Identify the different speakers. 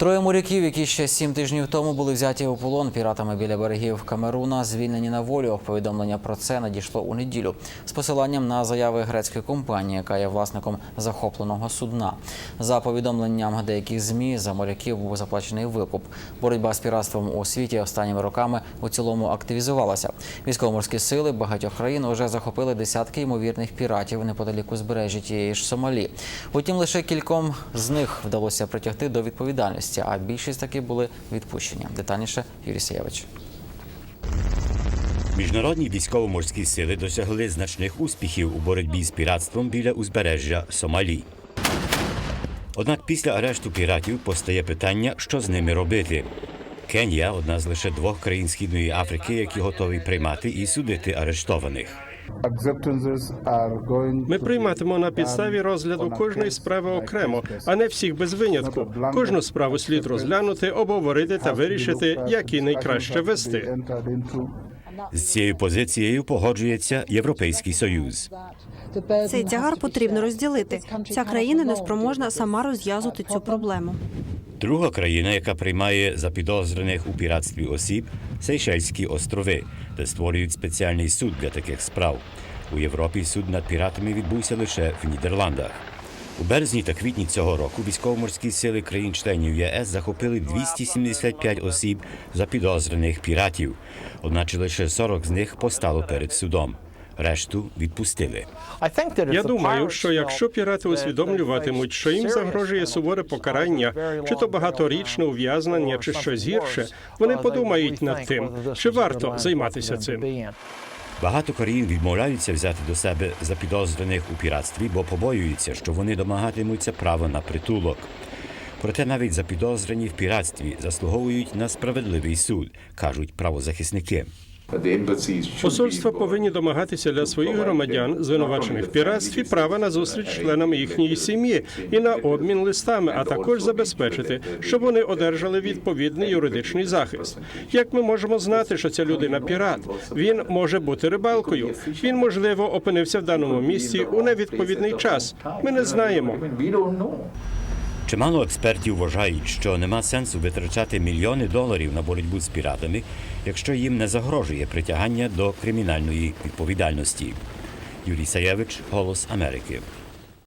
Speaker 1: Троє моряків, які ще сім тижнів тому були взяті у полон піратами біля берегів Камеруна, звільнені на волю. Повідомлення про це надійшло у неділю з посиланням на заяви грецької компанії, яка є власником захопленого судна. За повідомленням деяких змі за моряків був заплачений викуп. Боротьба з піратством у світі останніми роками у цілому активізувалася. Військово-морські сили багатьох країн вже захопили десятки ймовірних піратів неподалік узбережжя тієї ж Сомалі. Утім, лише кільком з них вдалося притягти до відповідальності, а більшість таки були відпущені. Детальніше Юрій Сієвич.
Speaker 2: Міжнародні військово-морські сили досягли значних успіхів у боротьбі з піратством біля узбережжя Сомалі. Однак після арешту піратів постає питання, що з ними робити. Кенія одна з лише двох країн Східної Африки, які готові приймати і судити арештованих.
Speaker 3: Ми прийматимемо на підставі розгляду кожної справи окремо, а не всіх без винятку. Кожну справу слід розглянути, обговорити та вирішити, як її найкраще вести.
Speaker 2: З цією позицією погоджується Європейський Союз.
Speaker 4: Цей тягар потрібно розділити. Ця країна не спроможна сама розв'язувати цю проблему.
Speaker 2: Друга країна, яка приймає запідозрених у піратстві осіб, Сейшельські острови, де створюють спеціальний суд для таких справ. У Європі суд над піратами відбувся лише в Нідерландах. У березні та квітні цього року військово-морські сили країн-членів ЄС захопили 275 осіб запідозрених піратів, одначе лише 40 з них постало перед судом. Решту відпустили.
Speaker 3: Я думаю, що якщо пірати усвідомлюватимуть, що їм загрожує суворе покарання, чи то багаторічне ув'язнення, чи щось гірше, вони подумають над тим, чи варто займатися цим.
Speaker 2: Багато країн відмовляються взяти до себе запідозрених у піратстві, бо побоюються, що вони домагатимуться права на притулок. Проте навіть запідозрені в піратстві заслуговують на справедливий суд, кажуть правозахисники.
Speaker 3: Посольства повинні домагатися для своїх громадян, звинувачених в піратстві, права на зустріч з членами їхньої сім'ї і на обмін листами, а також забезпечити, щоб вони одержали відповідний юридичний захист. Як ми можемо знати, що ця людина пірат? Він може бути рибалкою. Він можливо опинився в даному місці у невідповідний час. Ми не знаємо.
Speaker 2: Чимало експертів вважають, що нема сенсу витрачати мільйони доларів на боротьбу з піратами, якщо їм не загрожує притягання до кримінальної відповідальності. Юрій Саєвич, Голос Америки.